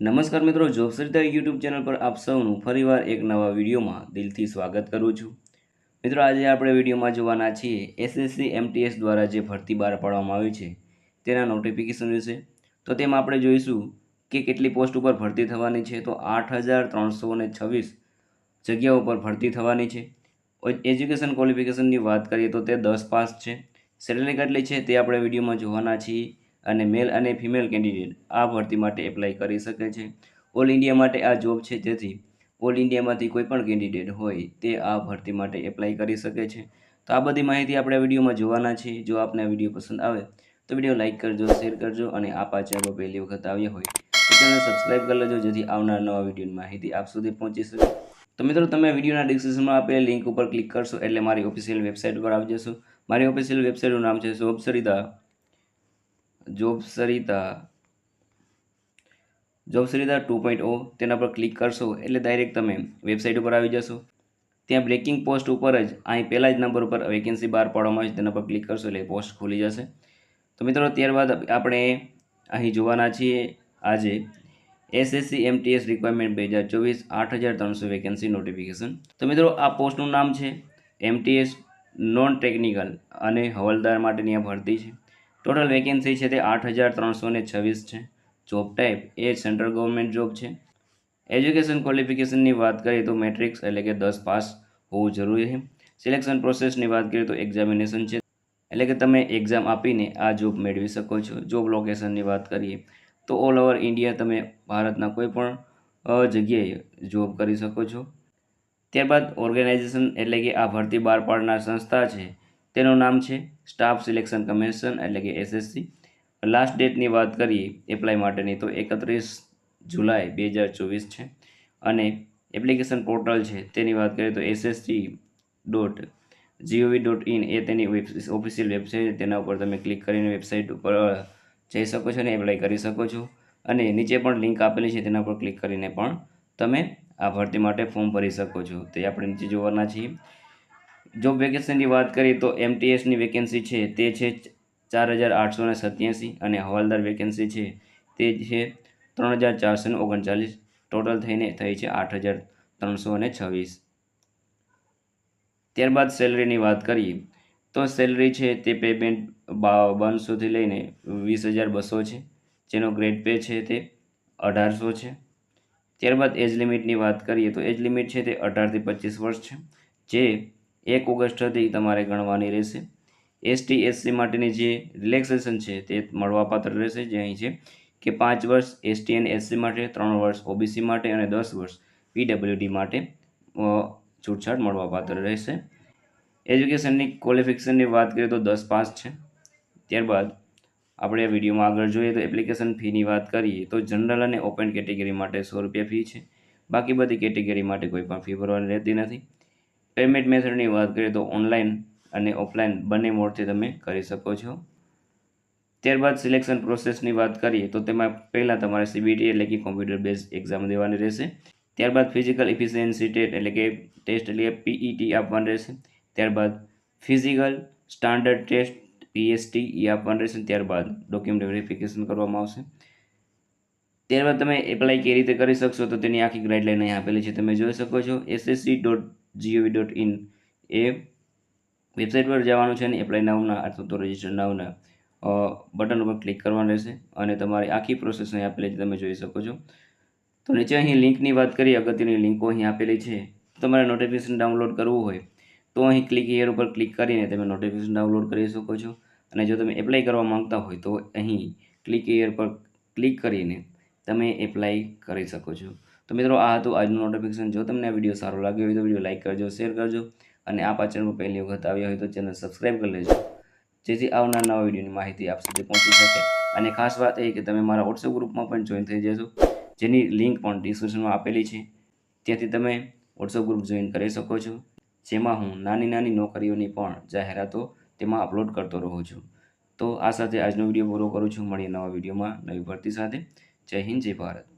નમસ્કાર મિત્રો, જોબસરિતા YouTube channel પર આપ સૌનું ફરીવાર એક નવા વિડીયોમાં દિલથી સ્વાગત કરું છું. મિત્રો, આજે આપણે વિડીયોમાં જોવાના છીએ એસએસસી એમટીએસ દ્વારા જે ભરતી બહાર પાડવામાં આવી છે તેના નોટિફિકેશન વિશે. તો તેમાં આપણે જોઈશું કે કેટલી પોસ્ટ ઉપર ભરતી થવાની છે. તો આઠ હજાર ત્રણસો ને છવ્વીસ જગ્યાઓ પર ભરતી થવાની છે. એજ્યુકેશન ક્વોલિફિકેશનની વાત કરીએ તો તે દસ પાસ છે. સેલેરી કેટલી છે તે આપણે વિડીયોમાં જોવાના છીએ. અને મેલ અને ફિમેલ કેન્ડિડેટ આ ભરતી માટે એપ્લાય કરી શકે છે. ઓલ ઇન્ડિયા માટે આ જોબ છે, જેથી ઓલ ઇન્ડિયામાંથી કોઈ પણ કેન્ડિડેટ હોય તે આ ભરતી માટે એપ્લાય કરી શકે છે. તો આ બધી માહિતી આપણે વિડીયોમાં જોવાના છીએ જો આપને વીડિયો પસંદ આવે તો વીડિયો લાઇક કરજો શેર કરજો અને આ પાછળ પહેલી વખત આવ્યા હોય તો ચેનલ સબસ્ક્રાઈબ કરી લેજો, જેથી આવનાર નવા વિડીયોની માહિતી આપ સુધી પહોંચી શકે. તો મિત્રો, તમે વિડીયોના ડિસ્ક્રિપ્શનમાં આપેલ લિંક ઉપર ક્લિક કરશો એટલે મારી ઓફિશિયલ વેબસાઇટ પર આવી જશો. મારી ઓફિશિયલ વેબસાઇટનું નામ છે job Sarita job Sarita job Sarita two point O. તેના પર ક્લિક કરશો એટલે ડાયરેક્ટ તમે વેબસાઇટ ઉપર આવી જશો. ત્યાં બ્રેકિંગ પોસ્ટ ઉપર જ, અહીં પહેલા જ નંબર ઉપર વેકેન્સી બહાર પાડવામાં આવે છે, તેના પર ક્લિક કરશો એટલે પોસ્ટ ખુલી જશે. તો મિત્રો, ત્યારબાદ આપણે અહીં જોવાના છીએ આજે એસએસસી એમટીએસ રિક્વાયરમેન્ટ બે હજાર ચોવીસ, આઠ હજાર ત્રણસો વેકેન્સી નોટિફિકેશન તો મિત્રો, આ પોસ્ટનું નામ છે એમટીએસ નોન ટેકનિકલ અને હવાલદાર માટેની આ ભરતી છે. ટોટલ વેકેન્સી છે તે આઠ હજાર ત્રણસો છવ્વીસ છે. જોબ ટાઈપ એ સેન્ટ્રલ ગવર્મેન્ટ જોબ છે. એજ્યુકેશન ક્વોલિફિકેશનની વાત કરીએ તો મેટ્રિક્સ એટલે કે દસ પાસ હોવું જરૂરી છે. સિલેક્શન પ્રોસેસની વાત કરીએ તો એક્ઝામિનેશન છે. એટલે કે તમે એક્ઝામ આપીને આ જોબ મેળવી શકો છો. જોબ લોકેશનની વાત કરીએ તો ઓલ ઓવર ઇન્ડિયા તમે ભારતના કોઈ પણ જગ્યાએ જોબ કરી શકો છો. ત્યારબાદ ઓર્ગેનાઇઝેશન એટલે કે આ ભરતી બહાર પાડનાર સંસ્થા છે. તેનું નામ છે સ્ટાફ સિલેક્શન કમિશન એટલે કે એસએસસી લાસ્ટ ડેટની વાત કરીએ એપ્લાય માટેની તો એકત્રીસ જુલાઈ બે હજાર ચોવીસ છે. અને એપ્લિકેશન પોર્ટલ છે તેની વાત કરીએ તો SSC dot G O V dot in એ તેની ઓફિશિયલ વેબસાઇટ તેના ઉપર તમે ક્લિક કરીને વેબસાઇટ ઉપર જઈ શકો છો અને એપ્લાય કરી શકો છો. અને નીચે પણ લિંક આપેલી છે તેના પર ક્લિક કરીને પણ તમે આ ભરતી માટે ફોર્મ ભરી શકો છો. તે આપણે નીચે જોવાના છીએ. જોબ વેકેન્સીની વાત કરીએ તો એમટીએસની વેકેન્સી છે તે છે ચાર હજાર આઠસો ને સત્યાસી અને હવાલદાર વેકેન્સી છે તે છે ત્રણ હજાર ચારસો ને ઓગણચાલીસ. ટોટલ થઈને થઈ છે આઠ હજાર ત્રણસો અને છવ્વીસ. ત્યારબાદ સેલરીની વાત કરીએ તો સેલરી છે તે પેમેન્ટ બાવનસોથી લઈને વીસ હજાર બસો છે. જેનો ગ્રેડ પે છે તે અઢારસો છે. ત્યારબાદ એજ લિમિટની વાત કરીએ તો એજ લિમિટ છે તે અઢારથી પચીસ વર્ષ છે. જે એક ઓગસ્ટથી તમારે ગણવાની રહેશે. એસટી એસસી માટેની જે રિલેક્સેશન છે તે મળવાપાત્ર રહેશે, જે અહીં છે કે પાંચ વર્ષ એસટી અને એસસી માટે, ત્રણ વર્ષ ઓબીસી માટે અને દસ વર્ષ પીડબ્લ્યુડી માટે છૂટછાટ મળવાપાત્ર રહેશે. એજ્યુકેશનની ક્વોલિફિકેશનની વાત કરીએ તો દસ પાસ છે. ત્યારબાદ આપણે વિડીયોમાં આગળ જોઈએ તો એપ્લિકેશન ફીની વાત કરીએ તો જનરલ અને ઓપન કેટેગરી માટે સો રૂપિયા ફી છે. બાકી બધી કેટેગરી માટે કોઈ પણ ફી ભરવાની રહેતી નથી. પેમેન્ટ મેથડની વાત કરીએ તો ઓનલાઈન અને ઓફલાઈન બંને મોડથી તમે કરી શકો છો. ત્યારબાદ સિલેક્શન પ્રોસેસની વાત કરીએ તો તેમાં પહેલાં તમારે સીબીટી એટલે કે કોમ્પ્યુટર બેઝ એક્ઝામ દેવાની રહેશે. ત્યારબાદ ફિઝિકલ ઇફિશિયન્સી ટેટ એટલે કે ટેસ્ટ એટલે કે પીઈટી આપવાનું રહેશે. ત્યારબાદ ફિઝિકલ સ્ટાન્ડર્ડ ટેસ્ટ પીએસટી એ આપવાનું રહેશે. ત્યારબાદ ડોક્યુમેન્ટ વેરિફિકેશન કરવામાં આવશે. ત્યારબાદ તમે એપ્લાય કેવી રીતે કરી શકશો તો તેની આખી ગાઈડલાઈન અહીં આપેલી છે. તમે જોઈ શકો છો. SSC dot G O V dot in A website પર જવાનું છે અને એપ્લાય નાવના અથવા તો રજિસ્ટર નાવના બટન ઉપર ક્લિક કરવાનું રહેશે અને તમારી આખી પ્રોસેસ અહીં આપેલી છે, તમે જોઈ શકો છો. તો નીચે અહીં લિંકની વાત કરીએ, અગત્યની લિંકો અહીં આપેલી છે. તમારે નોટિફિકેશન ડાઉનલોડ કરવું હોય, તો અહીં ક્લિક હિયર ઉપર ક્લિક કરીને તમે નોટિફિકેશન ડાઉનલોડ કરી શકો છો. અને જો તમે એપ્લાય કરવા માંગતા હોય, તો અહીં ક્લિક હિયર પર ક્લિક કરીને તમે એપ્લાય કરી શકો છો. તો મિત્રો, આ હતું આજનું નોટિફિકેશન જો તમને આ વીડિયો સારો લાગ્યો હોય તો વીડિયો લાઇક કરજો શેર કરજો અને આ પાછળ પહેલી વખત આવ્યા હોય તો ચેનલ સબસ્ક્રાઈબ કરી લેજો. જેથી આવનાર નવા વિડીયોની માહિતી આપ સુધી પહોંચી શકે. અને ખાસ વાત એ કે તમે મારા વોટ્સએપ ગ્રુપમાં પણ જોઈન થઈ જશો. જેની લિંક પણ ડિસ્ક્રિપ્શનમાં આપેલી છે. ત્યાંથી તમે વોટ્સએપ ગ્રુપ જોઈન કરી શકો છો. જેમાં હું નાની નાની નોકરીઓની પણ જાહેરાતો તેમાં અપલોડ કરતો રહું છું. તો આ સાથે આજનો વીડિયો પૂરો કરું છું. મળીએ નવા વિડીયોમાં નવી ભરતી સાથે. જય હિન્દ, જય ભારત.